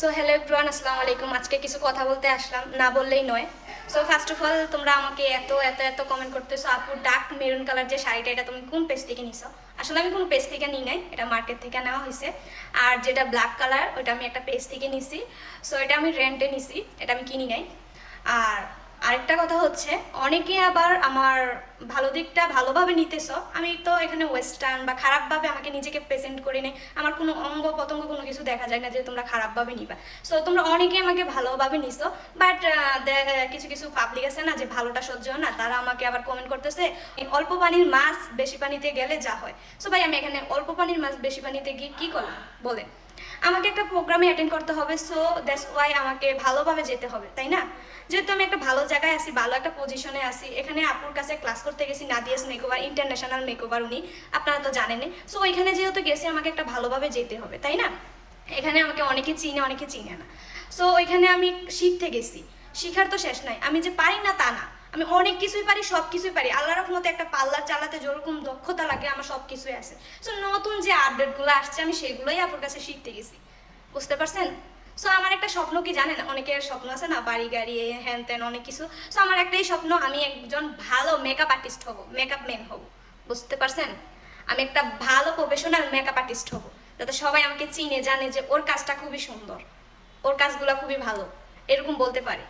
So hello everyone আসসালামু আলাইকুম। আজকে কিছু কথা বলতে আসলাম, না বললেই নয়। সো ফার্স্ট অফ অল তোমরা আমাকে এত এত এত কমেন্ট করতেছো। আপু ডার্ক মেরুন কালার যে শাড়িটা, এটা তুমি কোন পেজ থেকে নিছো? আসলে আমি কোনো পেজ থেকে নিই নাই, এটা মার্কেট থেকে নেওয়া হয়েছে। আর যেটা ব্ল্যাক কালার ওটা আমি একটা পেজ থেকে নিছি। সো এটা আমি রেন্টে নিছি, এটা আমি কিনি নাই। আর আরেকটা কথা হচ্ছে, অনেকে আবার আমার ভালো দিকটা ভালোভাবে নিতেছ। আমি তো এখানে ওয়েস্টার্ন বা খারাপভাবে আমাকে নিজেকে প্রেজেন্ট করে নেই। আমার কোনো অঙ্গ পতঙ্গ কোনো কিছু দেখা যায় না যে তোমরা খারাপভাবে নিবা। সো তোমরা অনেকে আমাকে ভালোভাবে নিছো বাট কিছু কিছু পাবলিক আছে না যে ভালোটা সহ্য না, তারা আমাকে আবার কমেন্ট করতেছে অল্প পানির মাছ বেশি পানিতে গেলে যা হয়। সো ভাই, আমি এখানে অল্প পানির মাছ বেশি পানিতে গিয়ে কী করলাম? বলেন। আমাকে একটা প্রোগ্রামে অ্যাটেন্ড করতে হবে সো দ্যাটস ওয়াই আমাকে ভালোভাবে যেতে হবে, তাই না? যেহেতু আমি একটা ভালো জায়গায় আছি, ভালো একটা পজিশনে আছি, এখানে আপুর কাছে ক্লাস করতে গেছি, নাদিয়াস মেকওভার ইন্টারন্যাশনাল মেকওভার উনি, আপনারা তো জানেনই সো ওইখানে যেহেতু গেছি, আমাকে একটা ভালোভাবে যেতে হবে, তাই না? এখানে আমাকে অনেকে চিনে অনেকে চিনে না সো ওইখানে আমি শিখতে গেছি, শিখার তো শেষ নাই, আমি যে পারি না তা না আমি অনেক কিছুই পারি সব কিছুই পারি। আল্লাহর রহমতে একটা পাল্লার চালাতে যেরকম দক্ষতা লাগে, আমার সব কিছুই আছে। সো নতুন যে আপডেটগুলো আসছে, আমি সেগুলোই আপনার কাছে শিখতে গেছি। বুঝতে পারছেন? সো আমার একটা স্বপ্ন কি জানেন? অনেকের স্বপ্ন আছে না, বাড়ি, গাড়ি, হ্যান ত্যান, অনেক কিছু। সো আমার একটাই স্বপ্ন, আমি একজন ভালো মেকআপ আর্টিস্ট হব মেকআপ ম্যান হব। বুঝতে পারছেন? আমি একটা ভালো প্রফেশনাল মেকআপ আর্টিস্ট হব, যাতে সবাই আমাকে চিনে, জানে যে ওর কাজটা খুবই সুন্দর, ওর কাজগুলো খুবই ভালো, এরকম বলতে পারে।